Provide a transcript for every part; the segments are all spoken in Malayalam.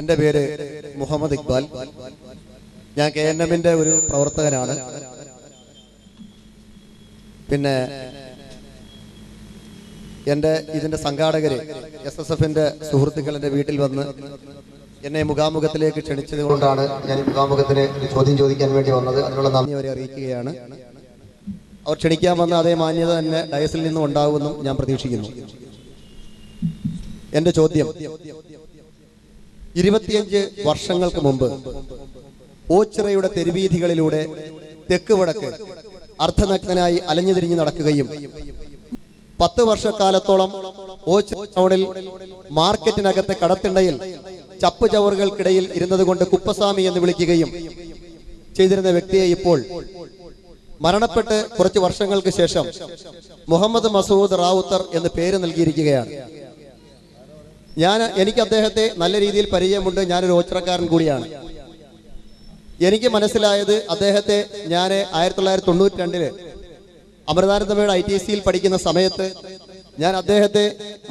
എന്റെ പേര് മുഹമ്മദ് ഇക്ബാൽ. ഞാൻ കെ എൻ എമ്മിന്റെ ഒരു പ്രവർത്തകനാണ്. പിന്നെ എന്റെ ഇതിന്റെ സംഘാടകര് എസ് എസ് എഫിന്റെ സുഹൃത്തുക്കൾ എന്റെ വീട്ടിൽ വന്ന് എന്നെ മുഖാമുഖത്തിലേക്ക് ക്ഷണിച്ചത് കൊണ്ടാണ് ഞാൻ മുഖാമുഖത്തിന് ചോദ്യം ചോദിക്കാൻ വേണ്ടി വന്നത്. അതിനുള്ള നന്ദി അവരെ അറിയിക്കുകയാണ്. അവർ ക്ഷണിക്കാൻ വന്ന അതേ മാന്യത തന്നെ ഡയസിൽ നിന്നും ഉണ്ടാകുമെന്നും ഞാൻ പ്രതീക്ഷിക്കുന്നു. എന്റെ ചോദ്യം. ഇരുപത്തിയഞ്ച് വർഷങ്ങൾക്ക് മുമ്പ് ഓച്ചിറയുടെ തെരുവീഥികളിലൂടെ തെക്ക് വടക്ക് അർദ്ധനഗ്നായി അലഞ്ഞു തിരിഞ്ഞു നടക്കുകയും പത്ത് വർഷക്കാലത്തോളം ഓച്ചിറ മാർക്കറ്റിനകത്തെ കടത്തിണ്ടയിൽ ചപ്പ് ചവറുകൾക്കിടയിൽ ഇരുന്നത് കൊണ്ട് കുപ്പസ്വാമി എന്ന് വിളിക്കുകയും ചെയ്തിരുന്ന വ്യക്തിയെ ഇപ്പോൾ മരണപ്പെട്ട് കുറച്ച് വർഷങ്ങൾക്ക് ശേഷം മുഹമ്മദ് മസൂദ് റാവുത്തർ എന്ന് പേര് നൽകിയിരിക്കുകയാണ്. ഞാൻ എനിക്ക് അദ്ദേഹത്തെ നല്ല രീതിയിൽ പരിചയമുണ്ട്. ഞാനൊരു ഓച്ചറക്കാരൻ കൂടിയാണ്. എനിക്ക് മനസ്സിലായത് അദ്ദേഹത്തെ ഞാൻ ആയിരത്തി തൊള്ളായിരത്തി തൊണ്ണൂറ്റി രണ്ടിൽ അമൃതാനന്ദമയുടെ ഐ ടി സിയിൽ പഠിക്കുന്ന സമയത്ത് ഞാൻ അദ്ദേഹത്തെ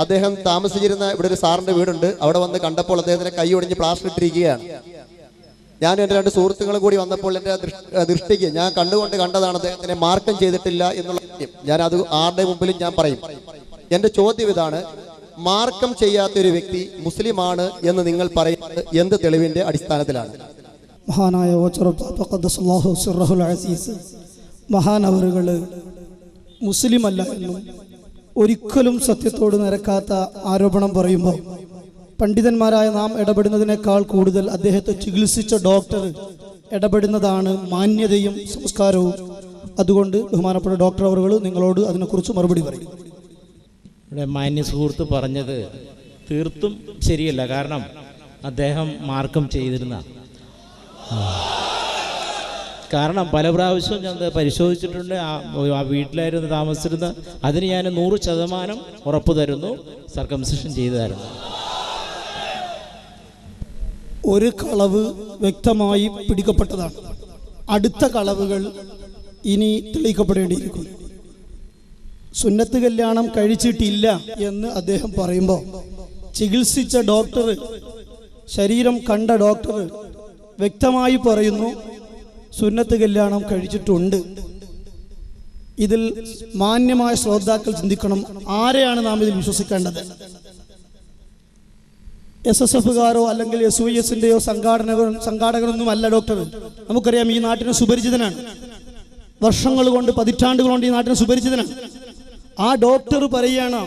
അദ്ദേഹം താമസിച്ചിരുന്ന ഇവിടെ ഒരു സാറിന്റെ വീടുണ്ട്. അവിടെ വന്ന് കണ്ടപ്പോൾ അദ്ദേഹത്തിന്റെ കൈ ഒടിഞ്ഞ് പ്ലാസ്റ്റർ ഇട്ടിരിക്കുകയാണ്. ഞാൻ എന്റെ രണ്ട് സുഹൃത്തുക്കളും കൂടി വന്നപ്പോൾ എന്റെ ദൃഷ്ടിക്ക് ഞാൻ കണ്ടുകൊണ്ട് കണ്ടതാണ് അദ്ദേഹത്തിനെ മാർക്കം ചെയ്തിട്ടില്ല എന്നുള്ള ഞാൻ അത് ആരുടെ മുമ്പിലും ഞാൻ പറയും. എന്റെ ചോദ്യം ഇതാണ് മാർക്കം ചെയ്യാത്ത ഒരു വ്യക്തി മുസ്ലിമാണ് എന്ന് നിങ്ങൾ പറയുന്നത് എന്ത് തെളിവിന്റെ അടിസ്ഥാനത്തിലാണ്? മഹാനായ അസീസ് മുസ്ലിം അല്ല എന്നും ഒരിക്കലും സത്യത്തോട് നിരക്കാത്ത ആരോപണം പറയുമ്പോൾ പണ്ഡിതന്മാരായ നാം ഇടപെടുന്നതിനേക്കാൾ കൂടുതൽ അദ്ദേഹത്തെ ചികിത്സിച്ച ഡോക്ടർ ഇടപെടുന്നതാണ് മാന്യതയും സംസ്കാരവും. അതുകൊണ്ട് ബഹുമാനപ്പെട്ട ഡോക്ടർ അവറുകൾ നിങ്ങളോട് അതിനെക്കുറിച്ച് മറുപടി പറയും. ഇവിടെ മാന്യ സുഹൃത്ത് പറഞ്ഞത് തീർത്തും ശരിയല്ല. കാരണം അദ്ദേഹം മാർക്കം ചെയ്തിരുന്ന കാരണം പല പ്രാവശ്യവും ഞാൻ പരിശോധിച്ചിട്ടുണ്ട്. ആ വീട്ടിലായിരുന്നു താമസിച്ചിരുന്ന അതിന് ഞാൻ നൂറ് ശതമാനം ഉറപ്പ് തരുന്നു. സർക്കംസിഷൻ ചെയ്തായിരുന്നു ഒരു കളവ് വ്യക്തമായി പിടിക്കപ്പെട്ടതാണ്. അടുത്ത കളവുകൾ ഇനി തെളിയിക്കപ്പെടേണ്ടിയിരിക്കുന്നു. സുന്നത്ത് കല്യാണം കഴിച്ചിട്ടില്ല എന്ന് അദ്ദേഹം പറയുമ്പോൾ ചികിത്സിച്ച ഡോക്ടർ ശരീരം കണ്ട ഡോക്ടർ വ്യക്തമായി പറയുന്നു സുന്നത്ത് കല്യാണം കഴിച്ചിട്ടുണ്ട്. ഇതിൽ മാന്യമായ ശ്രോതാക്കൾ ചിന്തിക്കണം ആരെയാണ് നാം ഇതിൽ വിശ്വസിക്കേണ്ടത്? എസ് എസ് എഫുകാരോ അല്ലെങ്കിൽ എസ് വൈ എസിന്റെയോ സംഘാടനകൾ സംഘാടകരൊന്നും അല്ല ഡോക്ടർ. നമുക്കറിയാം ഈ നാട്ടിന് സുപരിചിതനാണ്. വർഷങ്ങൾ കൊണ്ട് പതിറ്റാണ്ടുകൾ കൊണ്ട് ഈ നാട്ടിന് സുപരിചിതനാണ്. ആ ഡോക്ടർ പറയുകയാണ്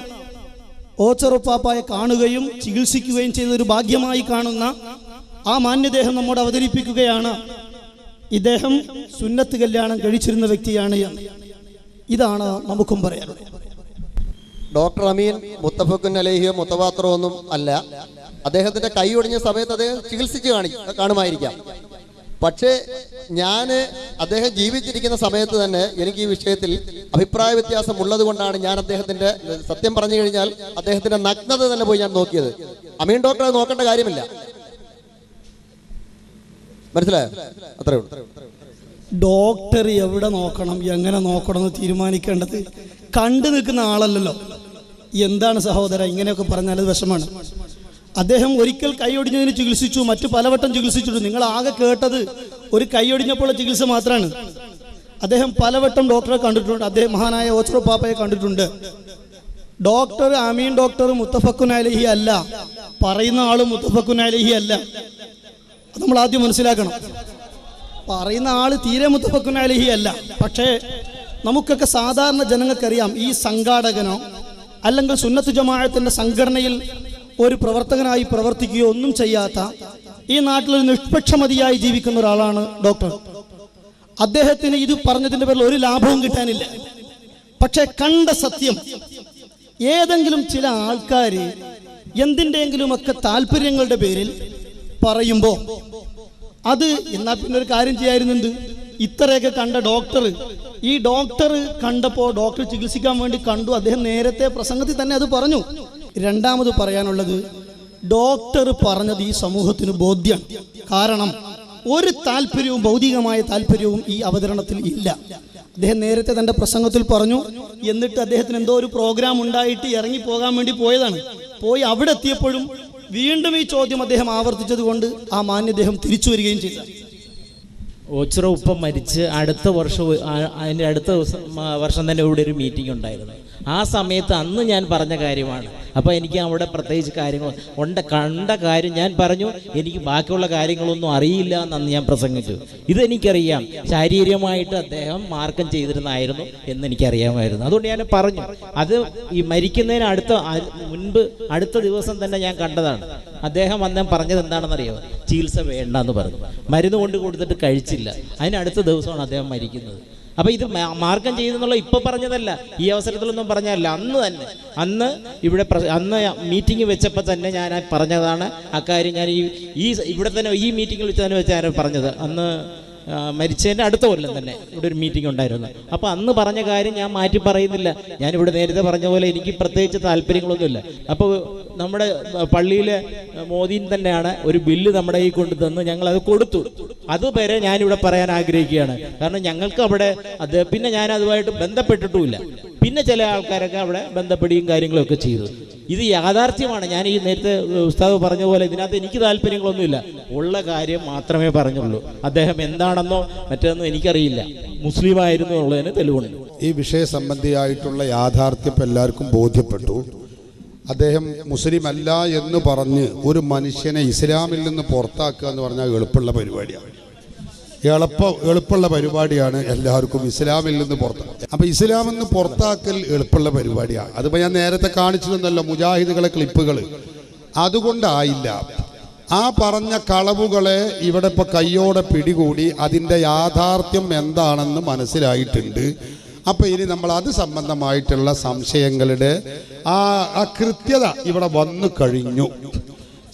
ഓച്ചറുപ്പാപ്പായെ കാണുകയും ചികിത്സിക്കുകയും ചെയ്ത ഒരു ഭാഗ്യമായി കാണുന്ന ആ മാന്യദേഹം നമ്മോട് അവതരിപ്പിക്കുകയാണ്. ഇദ്ദേഹം സുന്നത്ത് കല്യാണം കഴിച്ചിരുന്ന വ്യക്തിയാണ് ഇതാണ് നമുക്കും പറയാനുള്ളത്. ഡോക്ടർ അമീൻ മുത്തഫക്കുൻ അലേഹിയോ മുത്തവാത്രോ ഒന്നും അല്ല. അദ്ദേഹത്തിന്റെ കൈ ഒടിഞ്ഞ സമയത്ത് അദ്ദേഹം ചികിത്സിച്ച് കാണി കാണുമായിരിക്കാം. പക്ഷേ ഞാൻ അദ്ദേഹം ജീവിച്ചിരിക്കുന്ന സമയത്ത് തന്നെ എനിക്ക് ഈ വിഷയത്തിൽ അഭിപ്രായ വ്യത്യാസം ഉള്ളത് കൊണ്ടാണ് ഞാൻ അദ്ദേഹത്തിന്റെ സത്യം പറഞ്ഞു കഴിഞ്ഞാൽ അദ്ദേഹത്തിന്റെ നഗ്നത തന്നെ പോയി ഞാൻ നോക്കിയത്. അമീൻ ഡോക്ടറെ നോക്കേണ്ട കാര്യമില്ല. മനസ്സിലായോ? അത്രേ ഉള്ളൂ. ഡോക്ടർ എവിടെ നോക്കണം എങ്ങനെ നോക്കണം എന്ന് തീരുമാനിക്കേണ്ടത് കണ്ടു നിൽക്കുന്ന ആളല്ലല്ലോ. എന്താണ് സഹോദര ഇങ്ങനെയൊക്കെ പറഞ്ഞാൽ വിഷമാണ് അദ്ദേഹം ഒരിക്കൽ കൈയൊടിഞ്ഞതിന് ചികിത്സിച്ചു മറ്റു പലവട്ടം ചികിത്സിച്ചിട്ടുണ്ട്. നിങ്ങൾ ആകെ കേട്ടത് ഒരു കൈയൊടിഞ്ഞപ്പോഴുള്ള ചികിത്സ മാത്രമാണ്. അദ്ദേഹം പലവട്ടം ഡോക്ടറെ കണ്ടിട്ടുണ്ട്. അദ്ദേഹം മഹാനായ ഓച്ചറോ പാപ്പയെ കണ്ടിട്ടുണ്ട്. ഡോക്ടർ അമീൻ ഡോക്ടർ മുത്തഫക്കുൻ അലഹി അല്ല. പറയുന്ന ആൾ മുത്തഫക്കുൻ അലഹി അല്ല. അത് നമ്മൾ ആദ്യം മനസ്സിലാക്കണം. പറയുന്ന ആൾ തീരെ മുത്തഫക്കുൻ അലഹി അല്ല. പക്ഷേ നമുക്കൊക്കെ സാധാരണ ജനങ്ങൾക്കറിയാം ഈ സംഘാടകനോ അല്ലെങ്കിൽ സുന്നത്ത് ജമാഅത്തിന്റെ സംഘടനയിൽ ഒരു പ്രവർത്തകനായി പ്രവർത്തിക്കുകയോ ഒന്നും ചെയ്യാത്ത ഈ നാട്ടിൽ ഒരു നിഷ്പക്ഷമതിയായി ജീവിക്കുന്ന ഒരാളാണ് ഡോക്ടർ. അദ്ദേഹത്തിന് ഇത് പറഞ്ഞതിന്റെ പേരിൽ ഒരു ലാഭവും കിട്ടാനില്ല. പക്ഷെ കണ്ട സത്യം ഏതെങ്കിലും ചില ആൾക്കാർ എന്തിന്റെയെങ്കിലുമൊക്കെ താല്പര്യങ്ങളുടെ പേരിൽ പറയുമ്പോൾ അത് എന്നാൽ പിന്നെ ഒരു കാര്യം ചെയ്യായിരുന്നുണ്ട് ഇത്രയൊക്കെ കണ്ട ഡോക്ടർ ഈ ഡോക്ടർ കണ്ടപ്പോൾ ഡോക്ടർ ചികിത്സിക്കാൻ വേണ്ടി കണ്ടു. അദ്ദേഹം നേരത്തെ പ്രസംഗത്തിൽ തന്നെ അത് പറഞ്ഞു. രണ്ടാമത് പറയാനുള്ളത് ഡോക്ടർ പറഞ്ഞത് ഈ സമൂഹത്തിന് ബോധ്യം കാരണം ഒരു താല്പര്യവും ഭൗതികമായ താല്പര്യവും ഈ അവതരണത്തിൽ ഇല്ല. അദ്ദേഹം നേരത്തെ തന്റെ പ്രസംഗത്തിൽ പറഞ്ഞു എന്നിട്ട് അദ്ദേഹത്തിന് എന്തോ ഒരു പ്രോഗ്രാം ഉണ്ടായിട്ട് ഇറങ്ങി പോകാൻ വേണ്ടി പോയതാണ്. പോയി അവിടെ എത്തിയപ്പോഴും വീണ്ടും ഈ ചോദ്യം അദ്ദേഹം ആവർത്തിച്ചത് കൊണ്ട് ആ മാന്യദ്ദേഹം തിരിച്ചു വരികയും ചെയ്തു. ഓച്ചിറ ഉപ്പ മരിച്ച് അടുത്ത വർഷം അതിന്റെ അടുത്ത വർഷം തന്നെ ഇവിടെ ഒരു മീറ്റിംഗ് ഉണ്ടായിരുന്നു. ആ സമയത്ത് അന്ന് ഞാൻ പറഞ്ഞ കാര്യമാണ്. അപ്പോൾ എനിക്ക് അവിടെ പ്രത്യേകിച്ച് കാര്യങ്ങൾ ഉണ്ട്. കണ്ട കാര്യം ഞാൻ പറഞ്ഞു. എനിക്ക് ബാക്കിയുള്ള കാര്യങ്ങളൊന്നും അറിയില്ല എന്നന്ന് ഞാൻ പ്രസംഗിച്ചു. ഇതെനിക്കറിയാം. ശാരീരികമായിട്ട് അദ്ദേഹം മാർക്കം ചെയ്തിരുന്നായിരുന്നു എന്ന് എനിക്കറിയാമായിരുന്നു. അതുകൊണ്ട് ഞാൻ പറഞ്ഞു. അത് ഈ മരിക്കുന്നതിന് അടുത്ത മുൻപ് അടുത്ത ദിവസം തന്നെ ഞാൻ കണ്ടതാണ്. അദ്ദേഹം അന്നേം പറഞ്ഞത് എന്താണെന്നറിയോ? ചികിത്സ വേണ്ട എന്ന് പറഞ്ഞു. മരുന്ന് കൊണ്ട് കൊടുത്തിട്ട് കഴിച്ചില്ല. അതിനടുത്ത ദിവസമാണ് അദ്ദേഹം മരിക്കുന്നത്. അപ്പൊ ഇത് മാർഗം ചെയ്തെന്നുള്ള ഇപ്പൊ പറഞ്ഞതല്ല. ഈ അവസരത്തിലൊന്നും പറഞ്ഞതല്ല. അന്ന് തന്നെ. അന്ന് ഇവിടെ അന്ന് മീറ്റിംഗ് വെച്ചപ്പോൾ തന്നെ ഞാൻ പറഞ്ഞതാണ്. അക്കാര്യം ഞാൻ ഈ ഈ ഇവിടെ തന്നെ ഈ മീറ്റിംഗിൽ വെച്ച് തന്നെ വെച്ചാണ് പറഞ്ഞത്. അന്ന് മരിച്ചതിന്റെ അടുത്ത കൊല്ലം തന്നെ ഇവിടെ ഒരു മീറ്റിംഗ് ഉണ്ടായിരുന്നു. അപ്പോൾ അന്ന് പറഞ്ഞ കാര്യം ഞാൻ മാറ്റി പറയുന്നില്ല. ഞാനിവിടെ നേരത്തെ പറഞ്ഞ പോലെ എനിക്ക് പ്രത്യേകിച്ച് താല്പര്യങ്ങളൊന്നുമില്ല. അപ്പോൾ നമ്മുടെ പള്ളിയിലെ മോദിൻ തന്നെയാണ് ഒരു ബില്ല് നമ്മുടെ ഈ കൊണ്ടു ഞങ്ങൾ അത് കൊടുത്തു. അതുവരെ ഞാനിവിടെ പറയാൻ ആഗ്രഹിക്കുകയാണ്. കാരണം ഞങ്ങൾക്ക് അവിടെ അത് പിന്നെ ഞാൻ അതുമായിട്ട് ബന്ധപ്പെട്ടിട്ടുമില്ല. പിന്നെ ചില ആൾക്കാരൊക്കെ അവിടെ ബന്ധപ്പെടുകയും കാര്യങ്ങളൊക്കെ ചെയ്തു. ഇത് യാഥാർത്ഥ്യമാണ്. ഞാൻ ഈ നേരത്തെ ഉസ്താവ് പറഞ്ഞ പോലെ ഇതിനകത്ത് എനിക്ക് താല്പര്യങ്ങളൊന്നുമില്ല. ഉള്ള കാര്യം മാത്രമേ പറഞ്ഞുള്ളൂ. അദ്ദേഹം എന്താണെന്നോ മറ്റേന്നോ എനിക്കറിയില്ല. മുസ്ലിം ആയിരുന്നു എന്നുള്ളതിന് തെളിവുണ്ട്. ഈ വിഷയ സംബന്ധിയായിട്ടുള്ള യാഥാർത്ഥ്യം എല്ലാവർക്കും ബോധ്യപ്പെട്ടു. അദ്ദേഹം മുസ്ലിം അല്ല എന്ന് പറഞ്ഞ് ഒരു മനുഷ്യനെ ഇസ്ലാമിൽ നിന്ന് പുറത്താക്കുക എന്ന് പറഞ്ഞാൽ എളുപ്പമുള്ള പരിപാടിയാണ്. എളുപ്പ എളുപ്പമുള്ള പരിപാടിയാണ് എല്ലാവർക്കും ഇസ്ലാമിൽ നിന്ന് പുറത്താക്കുക അപ്പം ഇസ്ലാമിൽ നിന്ന് പുറത്താക്കൽ എളുപ്പമുള്ള പരിപാടിയാണ് അതിപ്പോൾ ഞാൻ നേരത്തെ കാണിച്ചു തന്നല്ലോ മുജാഹിദുകളെ ക്ലിപ്പുകൾ. അതുകൊണ്ടായില്ല. ആ പറഞ്ഞ കളവുകളെ ഇവിടെ ഇപ്പോൾ കയ്യോടെ പിടികൂടി അതിന്റെ യാഥാർത്ഥ്യം എന്താണെന്ന് മനസ്സിലായിട്ടുണ്ട്. അപ്പോൾ ഇനി നമ്മൾ അത് സംബന്ധമായിട്ടുള്ള സംശയങ്ങളുടെ ആ ആ കൃത്യത ഇവിടെ വന്നു കഴിഞ്ഞു.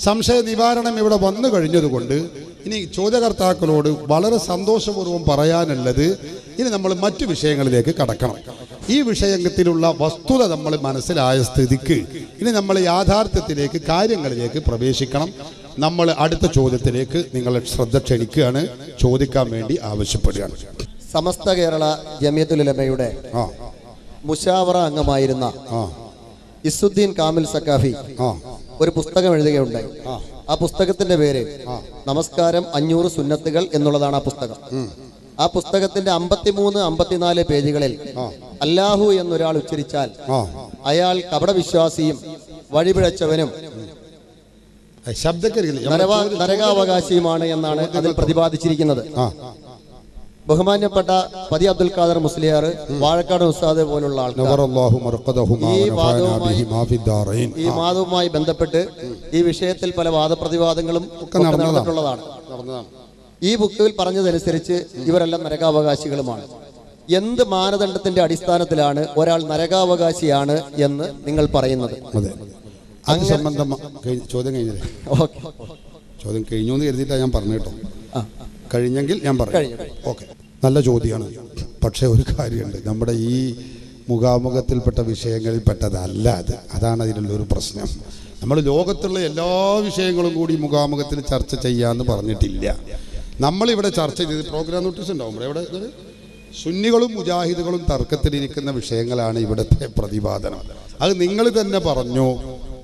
സംശയ നിവാരണം ഇവിടെ വന്നു കഴിഞ്ഞതുകൊണ്ട് ഇനി ചോദ്യകർത്താക്കളോട് വളരെ സന്തോഷപൂർവം പറയാനുള്ളത് ഇനി നമ്മൾ മറ്റു വിഷയങ്ങളിലേക്ക് കടക്കണം. ഈ വിഷയത്തിലുള്ള വസ്തുത നമ്മൾ മനസ്സിലായ സ്ഥിതിക്ക് ഇനി നമ്മൾ യാഥാർത്ഥ്യത്തിലേക്ക് കാര്യങ്ങളിലേക്ക് പ്രവേശിക്കണം. നമ്മൾ അടുത്ത ചോദ്യത്തിലേക്ക് നിങ്ങളെ ശ്രദ്ധ ക്ഷണിക്കുകയാണ്. ചോദിക്കാൻ വേണ്ടി ആവശ്യപ്പെടുകയാണ്. സമസ്ത കേരള ജമിയത്തുലമയുടെ മുഷാവറ അംഗമായിരുന്ന ഇസുദ്ദീൻ കാമിൽ സക്കാഫി ഒരു പുസ്തകം എഴുതുകയുണ്ടായി. ആ. പുസ്തകത്തിന്റെ പേര് നമസ്കാരം അഞ്ഞൂറ് സുന്നത്തുകൾ എന്നുള്ളതാണ് ആ പുസ്തകം. ആ പുസ്തകത്തിന്റെ അമ്പത്തിമൂന്ന് അമ്പത്തിനാല് പേജുകളിൽ അല്ലാഹു എന്നൊരാൾ ഉച്ചരിച്ചാൽ അയാൾ കപടവിശ്വാസിയും വഴിപിഴച്ചവനും നരകാവകാശിയുമാണ് എന്നാണ് അതിൽ പ്രതിപാദിച്ചിരിക്കുന്നത്. ബഹുമാന്യപ്പെട്ട പതി അബ്ദുൽ ഖാദർ മുസ്ലിയാർ വാഴക്കാട് ഉസ്താദ് പോലുള്ള ആൾക്കാർ. ഈ വാദവുമായി- ബന്ധപ്പെട്ട് ഈ വിഷയത്തിൽ പല വാദപ്രതിവാദങ്ങളും നടന്നിട്ടുള്ളതാണ്. ഈ ബുക്കിൽ പറഞ്ഞതനുസരിച്ച് ഇവരെല്ലാം നരകാവകാശികളുമാണ്. എന്ത് മാനദണ്ഡത്തിന്റെ അടിസ്ഥാനത്തിലാണ് ഒരാൾ നരകാവകാശിയാണ് എന്ന് നിങ്ങൾ പറയുന്നത്? സംബന്ധം ചോദ്യം കഴിഞ്ഞില്ലേ? ചോദ്യം കഴിഞ്ഞു എന്ന് കരുതിയിട്ടാണ് ഞാൻ പറഞ്ഞു കേട്ടോ. കഴിഞ്ഞെങ്കിൽ ഞാൻ പറഞ്ഞു. ഓക്കെ. നല്ല ചോദ്യമാണ് പക്ഷേ ഒരു കാര്യമുണ്ട്. നമ്മുടെ ഈ മുഖാമുഖത്തിൽപ്പെട്ട വിഷയങ്ങളിൽ പെട്ടതല്ല അത്. അതാണ് അതിനുള്ള ഒരു പ്രശ്നം. നമ്മൾ ലോകത്തുള്ള എല്ലാ വിഷയങ്ങളും കൂടി മുഖാമുഖത്തിൽ ചർച്ച ചെയ്യാമെന്ന് പറഞ്ഞിട്ടില്ല. നമ്മളിവിടെ ചർച്ച ചെയ്ത് പ്രോഗ്രാം നോട്ടീസ് ഉണ്ടാവും. ഇവിടെ സുന്നികളും മുജാഹിദുകളും തർക്കത്തിലിരിക്കുന്ന വിഷയങ്ങളാണ് ഇവിടുത്തെ പ്രതിപാദനം. അത് നിങ്ങൾ തന്നെ പറഞ്ഞു.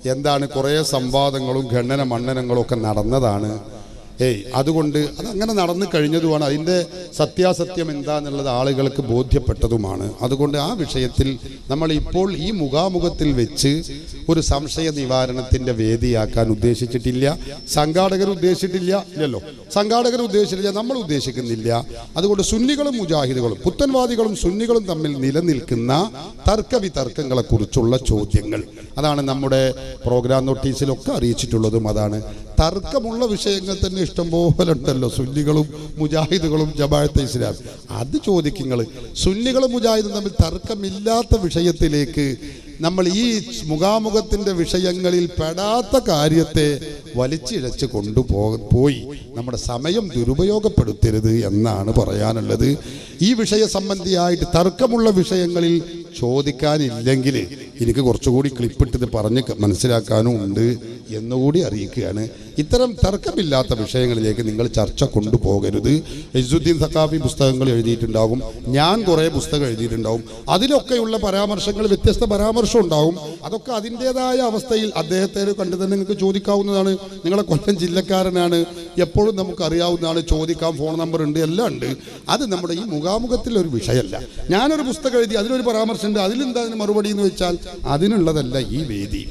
എന്താണ് കുറേ സംവാദങ്ങളും ഖണ്ഡന മണ്ഡനങ്ങളും ഒക്കെ നടന്നതാണ്. ഏയ് അതുകൊണ്ട് അതങ്ങനെ നടന്നു കഴിഞ്ഞതുമാണ് അതിന്റെ സത്യാസത്യം എന്താന്നുള്ളത് ആളുകൾക്ക് ബോധ്യപ്പെട്ടതുമാണ്. അതുകൊണ്ട് ആ വിഷയത്തിൽ നമ്മൾ ഇപ്പോൾ ഈ മുഖാമുഖത്തിൽ വെച്ച് ഒരു സംശയ നിവാരണത്തിന്റെ വേദിയാക്കാൻ ഉദ്ദേശിച്ചിട്ടില്ല. സംഘാടകർ ഉദ്ദേശിച്ചിട്ടില്ല. ഇല്ലല്ലോ. സംഘാടകർ ഉദ്ദേശിച്ചിട്ടില്ല. നമ്മൾ ഉദ്ദേശിക്കുന്നില്ല. അതുകൊണ്ട് സുന്നികളും മുജാഹിദുകളും പുത്തൻവാദികളും സുന്നികളും തമ്മിൽ നിലനിൽക്കുന്ന തർക്കവിതർക്കങ്ങളെക്കുറിച്ചുള്ള വിതർക്കങ്ങളെ ചോദ്യങ്ങൾ. അതാണ് നമ്മുടെ പ്രോഗ്രാം നോട്ടീസിലൊക്കെ അറിയിച്ചിട്ടുള്ളതും അതാണ്. തർക്കമുള്ള വിഷയങ്ങൾ തന്നെ ഇഷ്ടംപോലെ ഉണ്ടല്ലോ സുന്നികളും മുജാഹിദുകളും ജമാഅത്തെ ഇസ്ലാം. അത് ചോദിക്കുങ്ങൾ സുന്നികളും മുജാഹിദും തമ്മിൽ തർക്കമില്ലാത്ത വിഷയത്തിലേക്ക് നമ്മൾ ഈ മുഖാമുഖത്തിന്റെ വിഷയങ്ങളിൽ പെടാത്ത കാര്യത്തെ വലിച്ചിഴച്ച് കൊണ്ടുപോ പോയി. നമ്മുടെ സമയം ദുരുപയോഗപ്പെടുത്തരുത് എന്നാണ് പറയാനുള്ളത്. ഈ വിഷയ സംബന്ധിയായിട്ട് തർക്കമുള്ള വിഷയങ്ങളിൽ ചോദിക്കാനില്ലെങ്കിൽ എനിക്ക് കുറച്ചുകൂടി ക്ലിപ്പിട്ടിത് പറഞ്ഞ് മനസ്സിലാക്കാനും ഉണ്ട് എന്നുകൂടി അറിയിക്കുകയാണ്. ഇത്തരം തർക്കമില്ലാത്ത വിഷയങ്ങളിലേക്ക് നിങ്ങൾ ചർച്ച കൊണ്ടുപോകരുത്. ഇസുദ്ദീൻ സക്കാഫി പുസ്തകങ്ങൾ എഴുതിയിട്ടുണ്ടാകും ഞാൻ കുറേ പുസ്തകം എഴുതിയിട്ടുണ്ടാവും. അതിലൊക്കെയുള്ള പരാമർശങ്ങൾ വ്യത്യസ്ത പരാമർശം ഉണ്ടാവും. അതൊക്കെ അതിന്റെതായ അവസ്ഥയിൽ അദ്ദേഹത്തെ കണ്ടു തന്നെ നിങ്ങൾക്ക് ചോദിക്കാവുന്നതാണ്. നിങ്ങളെ കൊല്ലം ജില്ലക്കാരനാണ്. എപ്പോഴും നമുക്ക് അറിയാവുന്നതാണ് ചോദിക്കാൻ ഫോൺ നമ്പർ ഉണ്ട് എല്ലാം ഉണ്ട്. അത് നമ്മുടെ ഈ മുഖാമുഖത്തിലൊരു വിഷയമല്ല. ഞാനൊരു പുസ്തകം എഴുതി അതിലൊരു പരാമർശമുണ്ട് അതിലെന്താ അതിന് മറുപടി എന്ന് വെച്ചാൽ അതിനുള്ളതല്ല ഈ വേദി.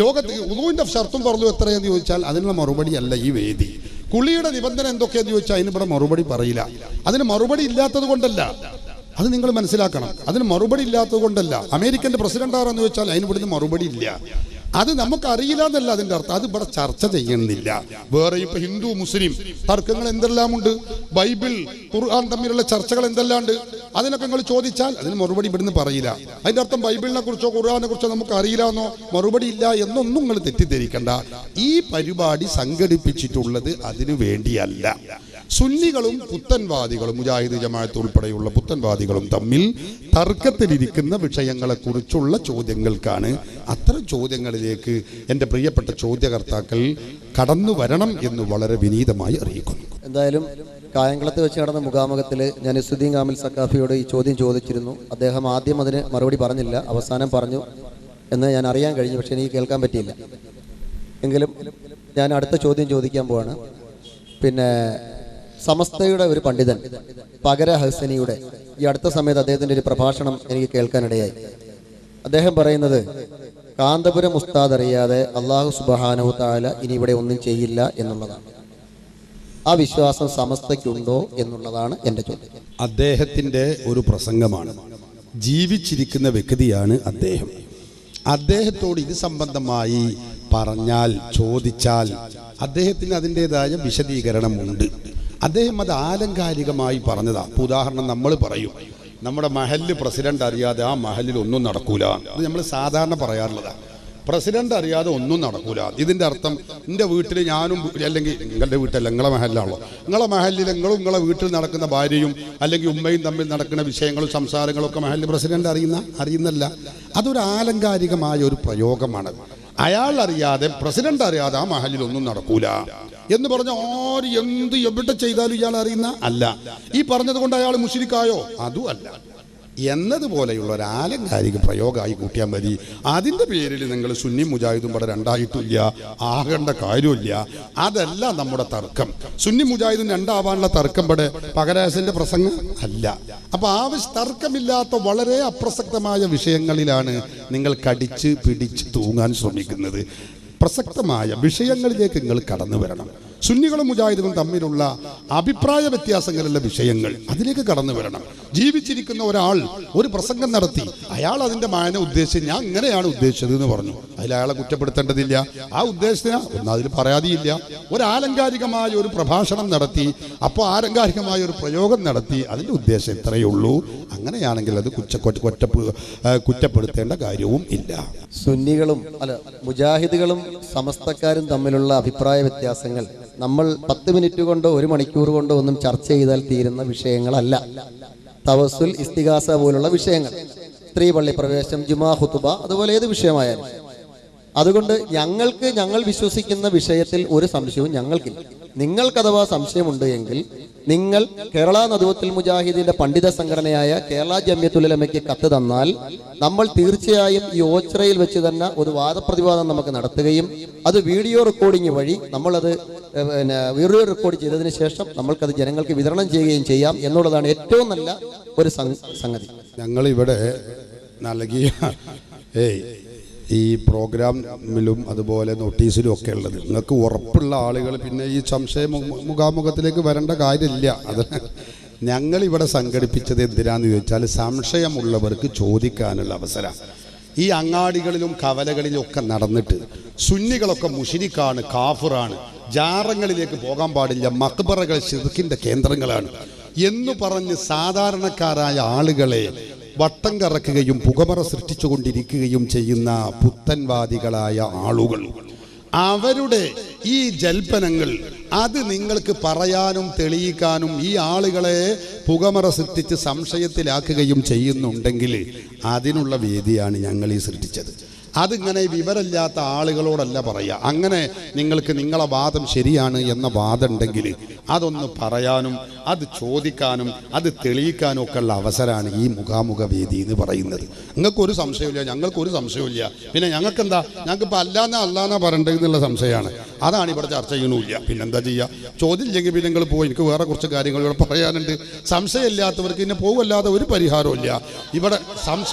ലോകത്ത് ഉദുവിന്റെ ഷർത്തും പറഞ്ഞു എത്രയെന്ന് ചോദിച്ചാൽ അതിനുള്ള മറുപടി അല്ല ഈ വേദി. കുളിയുടെ നിബന്ധന എന്തൊക്കെയെന്ന് ചോദിച്ചാൽ അതിന് ഇവിടെ മറുപടി പറയില്ല. അതിന് മറുപടി ഇല്ലാത്തത് കൊണ്ടല്ല. അത് നിങ്ങൾ മനസ്സിലാക്കണം. അതിന് മറുപടി ഇല്ലാത്തത് കൊണ്ടല്ല. അമേരിക്കന്റെ പ്രസിഡന്റ് ആരാന്ന് ചോദിച്ചാൽ അതിന് ഇവിടുന്ന് മറുപടി ഇല്ല. അത് നമുക്ക് അറിയില്ല എന്നല്ല അതിന്റെ അർത്ഥം. അത് ഇവിടെ ചർച്ച ചെയ്യുന്നില്ല. വേറെ ഇപ്പൊ ഹിന്ദു മുസ്ലിം തർക്കങ്ങൾ എന്തെല്ലാം ഉണ്ട് ബൈബിൾ ഖുർആൻ തമ്മിലുള്ള ചർച്ചകൾ എന്തെല്ലാം ഉണ്ട് അതിനൊക്കെ നിങ്ങൾ ചോദിച്ചാൽ അതിന് മറുപടി ഇവിടുന്ന് പറയില്ല. അതിന്റെ അർത്ഥം ബൈബിളിനെ കുറിച്ചോ ഖുർആനെ കുറിച്ചോ നമുക്ക് അറിയില്ല എന്നോ മറുപടി ഇല്ല എന്നൊന്നും നിങ്ങൾ തെറ്റിദ്ധരിക്കണ്ട. ഈ പരിപാടി സംഘടിപ്പിച്ചിട്ടുള്ളത് അതിനു വേണ്ടിയല്ല. സുന്നികളും പുത്തൻവാദികളും മുജാഹിദ് ജമാഅത്ത് ഉൾപ്പെടെയുള്ള പുത്തൻവാദികളും തമ്മിൽ തർക്കത്തിലിരിക്കുന്ന വിഷയങ്ങളെക്കുറിച്ചുള്ള ചോദ്യങ്ങൾക്കാണ് അത്തരം ചോദ്യങ്ങളിലേക്ക് എന്റെ പ്രിയപ്പെട്ട ചോദ്യകർത്താക്കൾ കടന്നു വരണം എന്ന് വളരെ വിനീതമായി അറിയിക്കുന്നു. എന്തായാലും കായംകുളത്ത് വെച്ച് നടന്ന മുഖാമുഖത്തിൽ ഞാൻ ഇസുദ്ദീൻ കാമിൽ സക്കാഫിയോട് ഈ ചോദ്യം ചോദിച്ചിരുന്നു. അദ്ദേഹം ആദ്യം അതിന് മറുപടി പറഞ്ഞില്ല അവസാനം പറഞ്ഞു എന്ന് ഞാൻ അറിയാൻ കഴിഞ്ഞു പക്ഷേ എനിക്ക് കേൾക്കാൻ പറ്റിയില്ല. എങ്കിലും ഞാൻ അടുത്ത ചോദ്യം ചോദിക്കാൻ പോവാണ്. പിന്നെ സമസ്തയുടെ ഒരു പണ്ഡിതൻ പകര ഹസനിയുടെ ഈ അടുത്ത സമയത്ത് അദ്ദേഹത്തിന്റെ ഒരു പ്രഭാഷണം എനിക്ക് കേൾക്കാനിടയായി. അദ്ദേഹം പറയുന്നത് കാന്തപുരം ഉസ്താദ് അറിയാതെ അള്ളാഹു സുബഹാനഹു താല ഇനി ഇവിടെ ഒന്നും ചെയ്യില്ല എന്നുള്ളതാണ്. ആ വിശ്വാസം സമസ്തയ്ക്കുണ്ടോ എന്നുള്ളതാണ് എന്റെ ചോദ്യം. അദ്ദേഹത്തിന്റെ ഒരു പ്രസംഗമാണ്. ജീവിച്ചിരിക്കുന്ന വ്യക്തിയാണ് അദ്ദേഹം. അദ്ദേഹത്തോട് ഇത് സംബന്ധമായി പറഞ്ഞാൽ ചോദിച്ചാൽ അദ്ദേഹത്തിന് അതിന്റെതായ വിശദീകരണമുണ്ട് അദ്ദേഹം അത് ആലങ്കാരികമായി പറഞ്ഞതാ. ഉദാഹരണം നമ്മൾ പറയും. നമ്മുടെ മഹലിൽ പ്രസിഡന്റ് അറിയാതെ ആ മഹലിൽ ഒന്നും നടക്കൂല. അത് നമ്മൾ സാധാരണ പറയാറുള്ളതാണ് പ്രസിഡന്റ് അറിയാതെ ഒന്നും നടക്കൂല. ഇതിന്റെ അർത്ഥം എന്റെ വീട്ടിൽ ഞാനും അല്ലെങ്കിൽ നിങ്ങളുടെ വീട്ടിൽ നിങ്ങളെ മഹലിലാണല്ലോ. നിങ്ങളെ മഹലിൽ നിങ്ങളും നിങ്ങളെ വീട്ടിൽ നടക്കുന്ന ഭാര്യയും അല്ലെങ്കിൽ ഉമ്മയും തമ്മിൽ നടക്കുന്ന വിഷയങ്ങളും സംസാരങ്ങളും ഒക്കെ മഹലിൽ പ്രസിഡന്റ് അറിയുന്ന അറിയുന്നല്ല. അതൊരു ആലങ്കാരികമായ ഒരു പ്രയോഗമാണ്. അയാൾ അറിയാതെ പ്രസിഡന്റ് അറിയാതെ ആ മഹലിൽ ഒന്നും നടക്കൂല. എന്ന് പറഞ്ഞ ആര് എന്ത് എവിടെ ചെയ്താലും ഇയാൾ അറിയുന്ന അല്ല. ഈ പറഞ്ഞത് കൊണ്ട് അയാൾ മുഷിരിക്കായോ? അതും അല്ല. എന്നതുപോലെയുള്ള ഒരു ആലങ്കാരിക പ്രയോഗമായി കൂട്ടിയാൽ മതി. അതിന്റെ പേരിൽ നിങ്ങൾ സുന്നി മുജാഹിദും ഇവിടെ രണ്ടായിട്ടില്ല ആകേണ്ട കാര്യമില്ല. അതല്ല നമ്മുടെ തർക്കം. സുന്നി മുജാഹിദും രണ്ടാവാനുള്ള തർക്കം ഇവിടെ പകരാശന്റെ പ്രസംഗം അല്ല. അപ്പൊ ആവശ്യ തർക്കമില്ലാത്ത വളരെ അപ്രസക്തമായ വിഷയങ്ങളിലാണ് നിങ്ങൾ കടിച്ച് പിടിച്ച് തൂങ്ങാൻ ശ്രമിക്കുന്നത്. പ്രസക്തമായ വിഷയങ്ങളിലേക്ക് നിങ്ങൾ കടന്നു വരണം. സുന്നികളും മുജാഹിദുകളും തമ്മിലുള്ള അഭിപ്രായ വ്യത്യാസങ്ങളുള്ള വിഷയങ്ങൾ അതിലേക്ക് കടന്നു വരണം. ജീവിച്ചിരിക്കുന്ന ഒരാൾ ഒരു പ്രസംഗം നടത്തി അയാൾ അതിന്റെ മായന ഉദ്ദേശിച്ച് ഞാൻ ഇങ്ങനെയാണ് ഉദ്ദേശിച്ചത് എന്ന് പറഞ്ഞു. അതിൽ അയാളെ കുറ്റപ്പെടുത്തേണ്ടതില്ല. ആ ഉദ്ദേശത്തിന് ഒന്നും അതിൽ പരാതിയില്ല ഒരു ആലങ്കാരികമായ ഒരു പ്രഭാഷണം നടത്തി അപ്പോൾ ആലങ്കാരികമായ ഒരു പ്രയോഗം നടത്തി അതിന്റെ ഉദ്ദേശം ഇത്രയേ ഉള്ളൂ. അങ്ങനെയാണെങ്കിൽ അത് കുറ്റ- കുറ്റപ്പെടുത്തേണ്ട കാര്യവും ഇല്ല. സുന്നികളും അല്ല മുജാഹിദുകളും സമസ്തക്കാരും തമ്മിലുള്ള അഭിപ്രായ വ്യത്യാസങ്ങൾ നമ്മൾ പത്ത് മിനിറ്റ് കൊണ്ടോ ഒരു മണിക്കൂർ കൊണ്ടോ ഒന്നും ചർച്ച ചെയ്താൽ തീരുന്ന വിഷയങ്ങളല്ല. തവസുൽ ഇസ്തികാസ പോലുള്ള വിഷയങ്ങൾ. സ്ത്രീ പള്ളി പ്രവേശം ജുമാ ഹുത്തുബ അതുപോലെ ഏത് വിഷയമായാലും. അതുകൊണ്ട് ഞങ്ങൾക്ക് ഞങ്ങൾ വിശ്വസിക്കുന്ന വിഷയത്തിൽ ഒരു സംശയവും ഞങ്ങൾക്കില്ല. നിങ്ങൾക്ക് അഥവാ സംശയമുണ്ട് എങ്കിൽ നിങ്ങൾ കേരള നദുവത്തിൽ മുജാഹിദിന്റെ പണ്ഡിത സംഘടനയായ കേരള ജമ്യത്തുലമയ്ക്ക് കത്ത് തന്നാൽ നമ്മൾ തീർച്ചയായും ഈ ഓച്ചറയിൽ വെച്ച് തന്നെ ഒരു വാദപ്രതിവാദം നമുക്ക് നടത്തുകയും അത് വീഡിയോ റെക്കോർഡിംഗ് വഴി നമ്മളത് പിന്നെ വീഡിയോ റെക്കോർഡ് ചെയ്തതിന് ശേഷം നമ്മൾക്കത് ജനങ്ങൾക്ക് വിതരണം ചെയ്യുകയും ചെയ്യാം എന്നുള്ളതാണ് ഏറ്റവും നല്ല ഒരു സംഗതി സംഗതി. ഞങ്ങളിവിടെ നൽകിയ ഏയ് ഈ പ്രോഗ്രാമിലും അതുപോലെ നോട്ടീസിലും ഒക്കെ ഉള്ളത്. നിങ്ങൾക്ക് ഉറപ്പുള്ള ആളുകൾ പിന്നെ ഈ സംശയ മുഖാമുഖത്തിലേക്ക് വരേണ്ട കാര്യമില്ല. അത് ഞങ്ങളിവിടെ സംഘടിപ്പിച്ചത് എന്തിനാന്ന് ചോദിച്ചാൽ സംശയമുള്ളവർക്ക് ചോദിക്കാനുള്ള അവസരം. ഈ അങ്ങാടികളിലും കവലകളിലും ഒക്കെ നടന്നിട്ട് സുന്നികളൊക്കെ മുഷിരിക്കാണ് കാഫുറാണ് ജാറങ്ങളിലേക്ക് പോകാൻ പാടില്ല. മക്ബറകൾ ഷിർക്കിന്റെ കേന്ദ്രങ്ങളാണ്. എന്ന് പറഞ്ഞ് സാധാരണക്കാരായ ആളുകളെ വട്ടം കറക്കുകയും പുകമറ സൃഷ്ടിച്ചുകൊണ്ടിരിക്കുകയും ചെയ്യുന്ന പുത്തൻവാദികളായ ആളുകൾ. അവരുടെ ഈ ജൽപ്പനങ്ങൾ അത് നിങ്ങൾക്ക് പറയാനും തെളിയിക്കാനും ഈ ആളുകളെ പുകമറ സൃഷ്ടിച്ച് സംശയത്തിലാക്കുകയും ചെയ്യുന്നുണ്ടെങ്കിൽ അതിനുള്ള വേദിയാണ് ഞങ്ങൾ ഈ സൃഷ്ടിച്ചത്. അതിങ്ങനെ വിവരമില്ലാത്ത ആളുകളോടല്ല പറയുക. അങ്ങനെ നിങ്ങൾക്ക് നിങ്ങളെ വാദം ശരിയാണ് എന്ന വാദം ഉണ്ടെങ്കിൽ അതൊന്ന് പറയാനും അത് ചോദിക്കാനും അത് തെളിയിക്കാനും ഒക്കെ ഉള്ള അവസരമാണ് ഈ മുഖാമുഖ വേദി എന്ന് പറയുന്നത്. നിങ്ങൾക്കൊരു സംശയമില്ല ഞങ്ങൾക്കൊരു സംശയമില്ല പിന്നെ ഞങ്ങൾക്ക് എന്താ ഞങ്ങൾക്ക് ഇപ്പം അല്ലാന്ന അല്ലാന്ന പറയേണ്ടത് എന്നുള്ള സംശയമാണ്. അതാണ് ഇവിടെ ചർച്ച ചെയ്യണമില്ല പിന്നെന്താ ചെയ്യുക ചോദ്യം ഇല്ലെങ്കിൽ പിന്നെ നിങ്ങൾ പോയി എനിക്ക് വേറെ കുറച്ച് കാര്യങ്ങൾ ഇവിടെ പറയാനുണ്ട്. സംശയമില്ലാത്തവർക്ക് പിന്നെ പോകുമല്ലാതെ ഒരു പരിഹാരവും ഇല്ല ഇവിടെ സംശ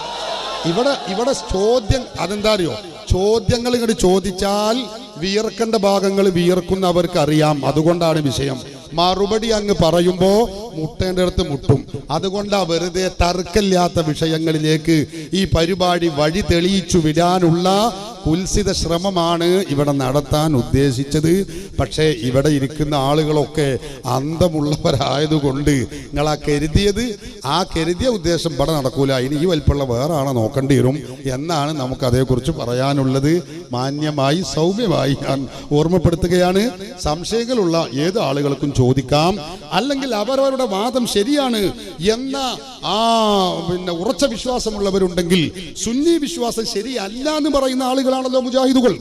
ഇവിടെ ഇവിടെ ചോദ്യം അതെന്താ അറിയോ? ചോദ്യങ്ങൾ ഇങ്ങോട്ട് ചോദിച്ചാൽ വിയർക്കേണ്ട ഭാഗങ്ങൾ വിയർക്കുന്നവർക്ക് അറിയാം. അതുകൊണ്ടാണ് വിഷയം. മറുപടി അങ്ങ് പറയുമ്പോ മുട്ടേണ്ട അടുത്ത് മുട്ടും. അതുകൊണ്ടാ വെറുതെ തർക്കമില്ലാത്ത വിഷയങ്ങളിലേക്ക് ഈ പരിപാടി വഴി തെളിയിച്ചു വിടാനുള്ള കുൽസിത ശ്രമമാണ് ഇവിടെ നടത്താൻ ഉദ്ദേശിച്ചത്. പക്ഷേ ഇവിടെ ഇരിക്കുന്ന ആളുകളൊക്കെ അന്തമുള്ളവരായതുകൊണ്ട് നിങ്ങൾ ആ കരുതിയത് ആ കരുതിയ ഉദ്ദേശം ഇവിടെ നടക്കൂല. ഇനി ഈ വലിപ്പമുള്ള വേറെ ആളെ നോക്കേണ്ടി വരും എന്നാണ് നമുക്ക് അതേക്കുറിച്ച് പറയാനുള്ളത്. മാന്യമായി സൗമ്യമായി ഞാൻ ഓർമ്മപ്പെടുത്തുകയാണ്. സംശയങ്ങളുള്ള ഏത് ആളുകൾക്കും ചോദിക്കാം. അല്ലെങ്കിൽ അവരവരുടെ വാദം ശരിയാണ് എന്ന ആ പിന്നെ ഉറച്ച വിശ്വാസമുള്ളവരുണ്ടെങ്കിൽ സുന്നി വിശ്വാസം ശരിയല്ല എന്ന് പറയുന്ന ആളുകളാണല്ലോ മുജാഹിദുകൾ.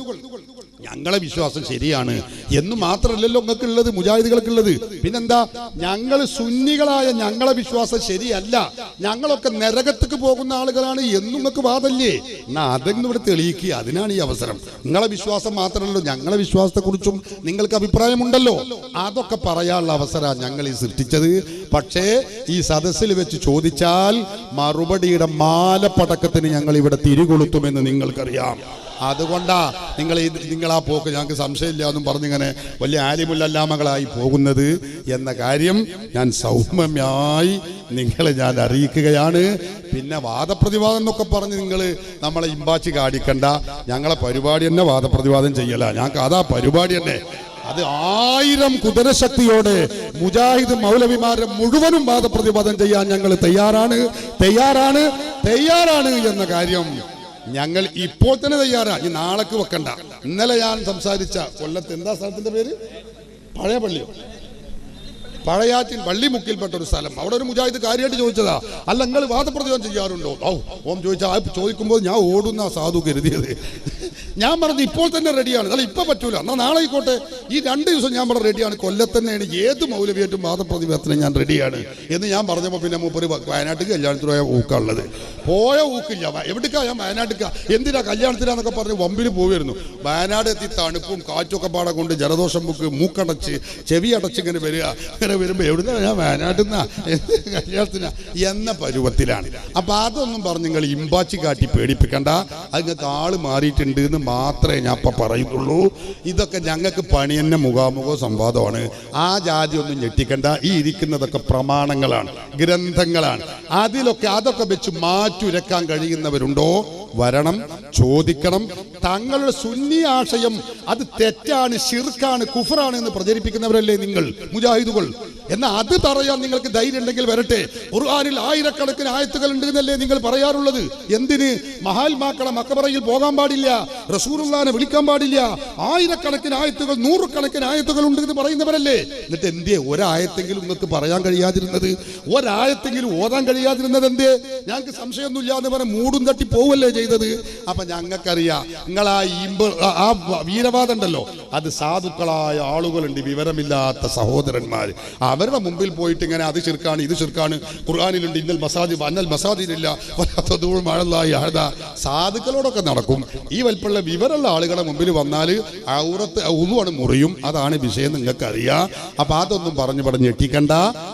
ഞങ്ങളെ വിശ്വാസം ശരിയാണ് എന്ന് മാത്രമല്ലല്ലോ നിങ്ങൾക്കുള്ളത് മുജാഹിദികൾക്കുള്ളത്. പിന്നെന്താ? ഞങ്ങൾ സുന്നികളായ ഞങ്ങളെ വിശ്വാസം ശരിയല്ല. ഞങ്ങളൊക്കെ നരകത്തേക്ക് പോകുന്ന ആളുകളാണ് എന്നും നിങ്ങൾക്ക് വാദല്ലേ എന്നാ അതെന്ന് ഇവിടെ തെളിയിക്കുക? അതിനാണ് ഈ അവസരം. നിങ്ങളെ വിശ്വാസം മാത്രമല്ലോ ഞങ്ങളെ വിശ്വാസത്തെക്കുറിച്ചും നിങ്ങൾക്ക് അഭിപ്രായമുണ്ടല്ലോ. അതൊക്കെ പറയാനുള്ള അവസരമാണ് ഞങ്ങൾ ഈ സൃഷ്ടിച്ചത്. പക്ഷേ ഈ സദസ്സിൽ വെച്ച് ചോദിച്ചാൽ മറുപടിയുടെ മാലപ്പടക്കത്തിന് ഞങ്ങൾ ഇവിടെ തിരികൊളുത്തുമെന്ന് നിങ്ങൾക്കറിയാം. അതുകൊണ്ടാ നിങ്ങൾ ഈ നിങ്ങൾ ആ പോക്ക് ഞങ്ങൾക്ക് സംശയമില്ല എന്നും പറഞ്ഞിങ്ങനെ വലിയ ആലിമുല്ലല്ലാമകളായി പോകുന്നത് എന്ന കാര്യം ഞാൻ സൗമ്യമായി നിങ്ങളെ ഞാൻ അറിയിക്കുകയാണ്. പിന്നെ വാദപ്രതിവാദം എന്നൊക്കെ പറഞ്ഞ് നിങ്ങൾ നമ്മളെ ഇമ്പാച്ചി കാടിക്കണ്ട ഞങ്ങളെ പരിപാടി തന്നെ വാദപ്രതിവാദം ചെയ്യല. ഞങ്ങൾക്ക് അതാ പരിപാടി തന്നെ. അത് ആയിരം കുതിരശക്തിയോടെ മുജാഹിദ് മൗലവിമാരെ മുഴുവനും വാദപ്രതിവാദം ചെയ്യാൻ ഞങ്ങൾ തയ്യാറാണ്. തയ്യാറാണ്. തയ്യാറാണ് എന്ന കാര്യം ഞങ്ങൾ ഇപ്പോൾ തന്നെ തയ്യാറാ. ഈ നാളേക്ക് വെക്കണ്ട. ഇന്നലെ ഞാൻ സംസാരിച്ച കൊല്ലത്ത് എന്താ സ്ഥലത്തിന്റെ പേര്? പഴയ പള്ളിയോ? പഴയാറ്റിൻ വള്ളിമുക്കിൽപ്പെട്ട ഒരു സ്ഥലം. അവിടെ ഒരു മുജാഹിദ് കാര്യമായിട്ട് ചോദിച്ചതാ അല്ല നിങ്ങൾ വാദപ്രതിവാദം ചെയ്യാറുണ്ടോ? ഓ ഓം ചോദിച്ചാൽ ചോദിക്കുമ്പോൾ ഞാൻ ഓടുന്ന സാധു കരുതിയത്. ഞാൻ പറഞ്ഞത് ഇപ്പോൾ തന്നെ റെഡിയാണ് അല്ല ഇപ്പൊ പറ്റൂല. എന്നാ നാളെ ആയിക്കോട്ടെ. ഈ രണ്ട് ദിവസം ഞാൻ പറഞ്ഞ റെഡിയാണ് കൊല്ലത്തന്നെയാണ് ഏത് മൗലവിയായിട്ടും വാദപ്രതിവാദത്തിന് ഞാൻ റെഡിയാണ് എന്ന് ഞാൻ പറഞ്ഞപ്പോൾ പിന്നെ മൂപ്പര് വയനാട്ടിൽ കല്യാണത്തിന് പോയ ഊക്കാണുള്ളത്. പോയ ഊക്കില്ല. എവിടേക്കാ ഞാൻ വയനാട്ടിക്കാ? എന്തിനാ കല്യാണത്തിനാന്നൊക്കെ പറഞ്ഞ് വമ്പിൽ പോവായിരുന്നു. വയനാട് എത്തി തണുപ്പും കാറ്റൊക്കെ പാടെ കൊണ്ട് ജലദോഷം മുക്ക് മൂക്കടച്ച് ചെവി അടച്ച് ഇങ്ങനെ വരിക. ഇങ്ങനെ വരുമ്പോൾ എവിടുന്ന ഞാൻ വയനാട്ടിൽ കല്യാണത്തിനാ. എന്ന പരുവത്തിലാണ്. അപ്പൊ അതൊന്നും പറഞ്ഞ് നിങ്ങൾ ഇമ്പാച്ചി കാട്ടി പേടിപ്പിക്കണ്ട. അത് നിങ്ങൾക്ക് ആൾ മാറിയിട്ടുണ്ട് എന്ന് മാത്രമേ ഞാൻ ഇപ്പൊ പറയുന്നുള്ളൂ. ഇതൊക്കെ ഞങ്ങൾക്ക് പണി തന്നെ മുഖാമുഖോ സംവാദമാണ്. ആ ജാതി ഒന്നും ഞെട്ടിക്കണ്ട. ഈ ഇരിക്കുന്നതൊക്കെ പ്രമാണങ്ങളാണ്. ഗ്രന്ഥങ്ങളാണ്. അതിലൊക്കെ അതൊക്കെ വെച്ച് മാറ്റുരക്കാൻ കഴിയുന്നവരുണ്ടോ? വരണം ചോദിക്കണം. തങ്ങളുടെ സുന്നി ആശയം അത് തെറ്റാണ് ഷിർക്കാണ് കുഫറാണ് എന്ന് പ്രചരിപ്പിക്കുന്നവരല്ലേ നിങ്ങൾ മുജാഹിദുകൾ. എന്നാൽ അത് പറയാൻ നിങ്ങൾക്ക് ധൈര്യം ഉണ്ടെങ്കിൽ വരട്ടെ. ഖുർആനിൽ ആയിരക്കണക്കിന് ആയത്തുകൾ ഉണ്ട് എന്നല്ലേ നിങ്ങൾ പറയാറുള്ളത്? എന്തിന്? മഹാത്മാക്കളെ മക്കബറയിൽ പോകാൻ പാടില്ല റസൂറുല്ലാനെ വിളിക്കാൻ പാടില്ല. ആയിരക്കണക്കിന് ആയത്തുകൾ നൂറുകണക്കിന് ആയത്തുകൾ ഉണ്ട് എന്ന് പറയുന്നവരല്ലേ? എന്നിട്ട് എന്തേ ഒരായത്തെങ്കിലും നിങ്ങൾക്ക് പറയാൻ കഴിയാതിരുന്നത്? ഒരായത്തെങ്കിലും ഓതാൻ കഴിയാതിരുന്നത് എന്തേ ഞങ്ങൾക്ക് സംശയമൊന്നുമില്ല എന്ന് പറഞ്ഞ് മൂടും തട്ടി പോവല്ലേ ചെയ്തത്? അപ്പൊ ഞങ്ങൾക്കറിയാം നിങ്ങൾ ആ ഇമ്പ ആ- വീരവാദം ഉണ്ടല്ലോ. അത് സാധുക്കളായ ആളുകളുണ്ട് വിവരമില്ലാത്ത സഹോദരന്മാർ അവരുടെ മുമ്പിൽ പോയിട്ട് ഇങ്ങനെ അത് ചെറുക്കാണ് ഇത് ചെറുക്കാണ് ഖുർആാനിലുണ്ട് ഇന്നൽ മസാജി അന്നൽ മസാജിലില്ല സാധുക്കളോടൊക്കെ നടക്കും. ഈ വലിപ്പുള്ള വിവരമുള്ള ആളുകളെ മുമ്പിൽ വന്നാൽ ഔറത്ത് ഉളുവാണ് മുറിയും. അതാണ് വിഷയം നിങ്ങൾക്കറിയാം. അപ്പൊ അതൊന്നും പറഞ്ഞു പറഞ്ഞ് ഞെട്ടിക്കണ്ട.